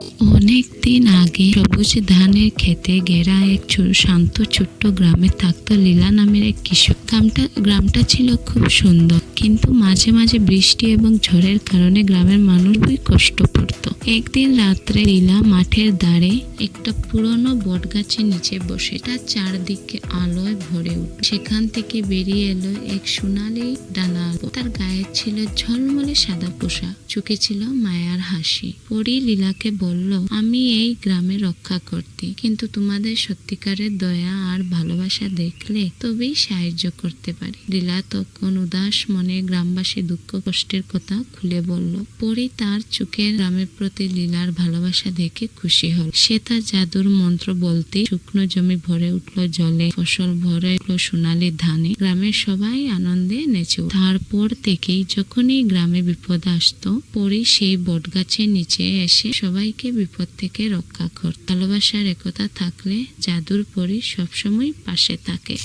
অনেক দিন আগে সবুজ ধানের খেতে গেরা এক শান্ত ছোট্ট গ্রামে থাকতো লীলা নামের এক কৃষক। গ্রামটা গ্রামটা ছিল খুব সুন্দর। কিন্তু মাঝে মাঝে বৃষ্টি এবং ঝড়ের কারণে গ্রামের মানুষ খুবই কষ্ট পড়তো একদিন রাত্রে লীলা মাঠের ধারে একটা পুরনো বটগাছের নিচে বসে তার চারদিকে আলোয় ভরে উঠল সেখান থেকে বেরিয়ে এলো এক সোনালি ডানা তার গায়ে ছিল ঝলমলে সাদা পোশাক, চোখে ছিল মায়ার হাসি। পরি লীলাকে বলল, আমি এই গ্রামে রক্ষা করতে, কিন্তু তোমাদের সত্যিকারের দয়া আর ভালোবাসা দেখলে তবেই সাহায্য করতে পারি। লীলা তখন উদাস মনে গ্রামবাসী দুঃখ কষ্টের কথা খুলে বলল। পরি তার চোখের গ্রামের প্রতি লীলার ভালোবাসা দেখে খুশি হল। সে তার জাদুর মন্ত্র বলতে শুকনো জমি ভরে উঠল জলে, ফসল ভরে উঠল সোনালি ধানে। গ্রামের সবাই আনন্দে নেচে তারপর থেকেই যখনই গ্রামে বিপদ আসতো পরি সেই বটগাছের নিচে এসে সবাইকে বিপদ থেকে রক্ষা কর ভালোবাসার একতা থাকলে জাদুর পরি সবসময় পাশে থাকে।